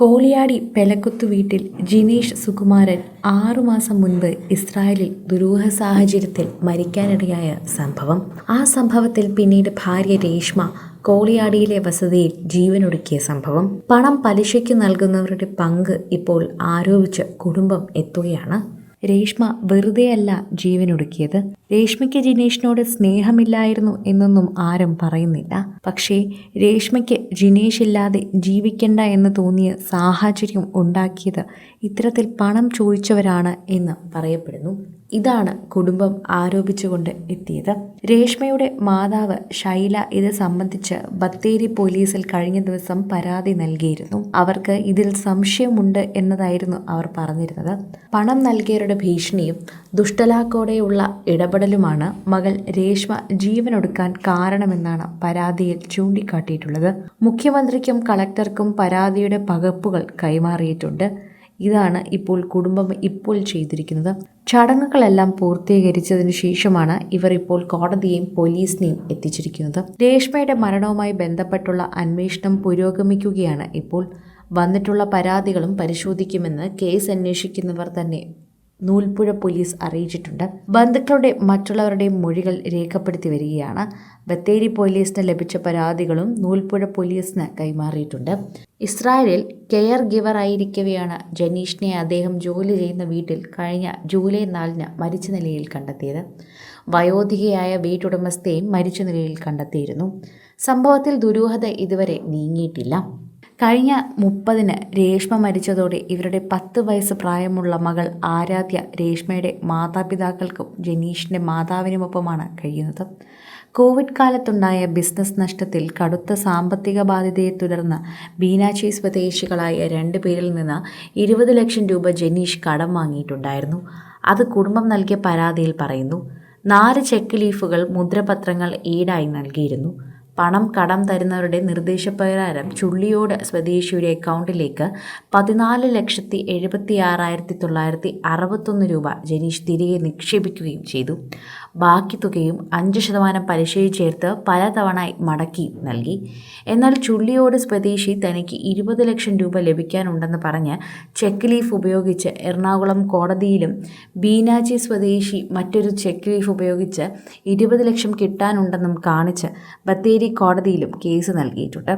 കോളിയാടി പെലക്കുത്തു വീട്ടിൽ ജിനീഷ് സുകുമാരൻ ആറുമാസം മുൻപ് ഇസ്രായേലിൽ ദുരൂഹ സാഹചര്യത്തിൽ മരിക്കാനിടയായ സംഭവം. ആ സംഭവത്തിൽ പിന്നീട് ഭാര്യ രേഷ്മ കോളിയാടിയിലെ വസതിയിൽ ജീവനൊടുക്കിയ സംഭവം. പണം പലിശയ്ക്ക് നൽകുന്നവരുടെ പങ്ക് ഇപ്പോൾ ആരോപിച്ച് കുടുംബം എത്തുകയാണ്. രേഷ്മ വെറുതെയല്ല ജീവനൊടുക്കിയത്. രേഷ്മയ്ക്ക് ജിനേഷിനോട് സ്നേഹമില്ലായിരുന്നു എന്നൊന്നും ആരും പറയുന്നില്ല. പക്ഷേ രേഷ്മയ്ക്ക് ജിനേഷ് ഇല്ലാതെ ജീവിക്കണ്ട എന്ന് തോന്നിയ സാഹചര്യം ഉണ്ടാക്കിയത് ഇത്തരത്തിൽ പണം ചോദിച്ചവരാണ് എന്ന് പറയപ്പെടുന്നു. ഇതാണ് കുടുംബം ആരോപിച്ചുകൊണ്ട് എത്തിയത്. രേഷ്മയുടെ മാതാവ് ശൈല ഇത് സംബന്ധിച്ച് ബത്തേരി പോലീസിൽ കഴിഞ്ഞ ദിവസം പരാതി നൽകിയിരുന്നു. അവർക്ക് ഇതിൽ സംശയമുണ്ട് എന്നതായിരുന്നു അവർ പറഞ്ഞിരുന്നത്. പണം നൽകിയവരുടെ ഭീഷണിയും ദുഷ്ടലാക്കോടെയുള്ള ഇടപെടലുമാണ് മകൾ രേഷ്മ ജീവനൊടുക്കാൻ കാരണമെന്നാണ് പരാതിയിൽ ചൂണ്ടിക്കാട്ടിയിട്ടുള്ളത്. മുഖ്യമന്ത്രിക്കും കളക്ടർക്കും പരാതിയുടെ പകർപ്പുകൾ കൈമാറിയിട്ടുണ്ട്. ഇതാണ് ഇപ്പോൾ കുടുംബം ഇപ്പോൾ ചെയ്തിരിക്കുന്നത്. ചടങ്ങുകളെല്ലാം പൂർത്തീകരിച്ചതിനു ശേഷമാണ് ഇവർ ഇപ്പോൾ കോടതിയെയും പോലീസിനെയും എത്തിച്ചിരിക്കുന്നത്. രേഷ്മയുടെ മരണവുമായി ബന്ധപ്പെട്ടുള്ള അന്വേഷണം പുരോഗമിക്കുകയാണ് ഇപ്പോൾ. വന്നിട്ടുള്ള പരാതികളും പരിശോധിക്കുമെന്ന് കേസ് അന്വേഷിക്കുന്നവർ തന്നെ നൂൽപ്പുഴ പോലീസ് അറിയിച്ചിട്ടുണ്ട്. ബന്ധുക്കളുടെ മറ്റുള്ളവരുടെയും മൊഴികൾ രേഖപ്പെടുത്തി വരികയാണ്. ബത്തേരി പോലീസിന് ലഭിച്ച പരാതികളും നൂൽപ്പുഴ പോലീസിന് കൈമാറിയിട്ടുണ്ട്. ഇസ്രായേലിൽ കെയർ ഗിവർ ആയിരിക്കവെയാണ് ജനീഷിനെ അദ്ദേഹം ജോലി ചെയ്യുന്ന വീട്ടിൽ കഴിഞ്ഞ ജൂലൈ നാലിന് മരിച്ച നിലയിൽ കണ്ടെത്തിയത്. വയോധികയായ വീട്ടുടമസ്ഥയും മരിച്ച നിലയിൽ കണ്ടെത്തിയിരുന്നു. സംഭവത്തിൽ ദുരൂഹത ഇതുവരെ നീങ്ങിയിട്ടില്ല. കഴിഞ്ഞ മുപ്പതിന് രേഷ്മ മരിച്ചതോടെ ഇവരുടെ പത്ത് വയസ്സ് പ്രായമുള്ള മകൾ ആരാധ്യ രേഷ്മയുടെ മാതാപിതാക്കൾക്കും ജനീഷിന്റെ മാതാവിനുമൊപ്പമാണ് കഴിയുന്നത്. കോവിഡ് കാലത്തുണ്ടായ ബിസിനസ് നഷ്ടത്തിൽ കടുത്ത സാമ്പത്തിക ബാധ്യതയെ തുടർന്ന് ബീനാച്ചി സ്വദേശികളായ രണ്ട് പേരിൽ നിന്ന് ഇരുപത് ലക്ഷം രൂപ ജനീഷ് കടം വാങ്ങിയിട്ടുണ്ടായിരുന്നു. അത് കുടുംബം നൽകിയ പരാതിയിൽ പറയുന്നു നാല് ചെക്ക് ലീഫുകൾ മുദ്രപത്രങ്ങൾ ഈടായി നൽകിയിരുന്നു. പണം കടം തരുന്നവരുടെ നിർദ്ദേശപ്രകാരം ചുള്ളിയോട് സ്വദേശിയുടെ അക്കൗണ്ടിലേക്ക് പതിനാല് ലക്ഷത്തി എഴുപത്തി ആറായിരത്തി തൊള്ളായിരത്തി അറുപത്തൊന്ന് രൂപ ജനീഷ് തിരികെ നിക്ഷേപിക്കുകയും ചെയ്തു. ബാക്കി തുകയും അഞ്ച് ശതമാനം പലിശയിൽ ചേർത്ത് പലതവണ മടക്കി നൽകി. എന്നാൽ ചുള്ളിയോട് സ്വദേശി തനിക്ക് ഇരുപത് ലക്ഷം രൂപ ലഭിക്കാനുണ്ടെന്ന് പറഞ്ഞ് ചെക്ക് ലീഫ് ഉപയോഗിച്ച് എറണാകുളം കോടതിയിലും ബീനാജി സ്വദേശി മറ്റൊരു ചെക്ക് ലീഫ് ഉപയോഗിച്ച് ഇരുപത് ലക്ഷം കിട്ടാനുണ്ടെന്നും കാണിച്ച് ബത്തേരി കോടതിയിലും കേസ് നൽകിയിട്ടുണ്ട്.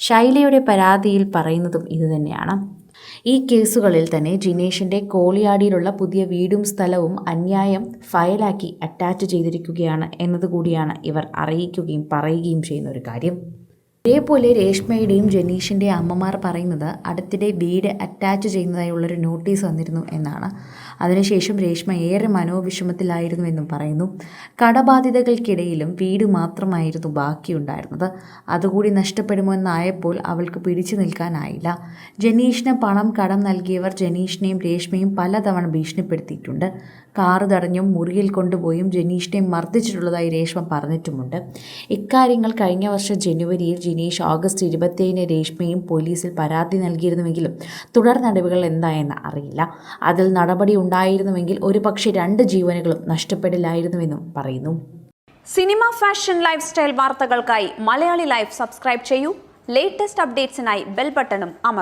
ശൈലയുടെ പരാതിയിൽ പറയുന്നതും ഇതുതന്നെയാണ് ഈ കേസുകളിൽ തന്നെ ജിനേഷിന്റെ കോളിയാടിയിലുള്ള പുതിയ വീടും സ്ഥലവും അന്യായം ഫയലാക്കി അറ്റാച്ച് ചെയ്തിരിക്കുകയാണ് എന്നതുകൂടിയാണ് ഇവർ അറിയിക്കുകയും പറയുകയും ചെയ്യുന്ന ഒരു കാര്യം. ഇതേപോലെ രേഷ്മയുടെയും ജനീഷിന്റെയും അമ്മമാർ പറയുന്നത് അടുത്തിടെ വീട് അറ്റാച്ച് ചെയ്യുന്നതായുള്ളൊരു നോട്ടീസ് വന്നിരുന്നു എന്നാണ്. അതിനുശേഷം രേഷ്മ ഏറെ മനോവിഷമത്തിലായിരുന്നു എന്നും പറയുന്നു. കടബാധ്യതകൾക്കിടയിലും വീട് മാത്രമായിരുന്നു ബാക്കിയുണ്ടായിരുന്നത്. അതുകൂടി നഷ്ടപ്പെടുമോ എന്നായപ്പോൾ അവൾക്ക് പിടിച്ചു നിൽക്കാനായില്ല. ജനീഷിന് പണം കടം നൽകിയവർ ജനീഷിനെയും രേഷ്മയും പലതവണ ഭീഷണിപ്പെടുത്തിയിട്ടുണ്ട്. കാറ് തടഞ്ഞും മുറിയിൽ കൊണ്ടുപോയും ജനീഷിനെ മർദ്ദിച്ചിട്ടുള്ളതായി രേഷ്മ പറഞ്ഞിട്ടുമുണ്ട്. ഇക്കാര്യങ്ങൾ കഴിഞ്ഞ വർഷം ജനുവരിയിൽ ജിനീഷ് ഓഗസ്റ്റ് ഇരുപത്തേഴിന് രേഷ്മയും പോലീസിൽ പരാതി നൽകിയിരുന്നുവെങ്കിലും തുടർ നടപടികൾ എന്തായെന്ന് അറിയില്ല. അതിൽ നടപടി ഉണ്ടായിരുന്നുവെങ്കിൽ ഒരുപക്ഷെ രണ്ട് ജീവനുകളും നഷ്ടപ്പെടില്ലായിരുന്നുവെന്നും പറയുന്നു. സിനിമ ഫാഷൻ ലൈഫ് സ്റ്റൈൽ വാർത്തകൾക്കായി മലയാളി ലൈഫ് സബ്സ്ക്രൈബ് ചെയ്യൂ. ലേറ്റസ്റ്റ് അപ്ഡേറ്റ്സിനായി ബെൽ ബട്ടണും അമർ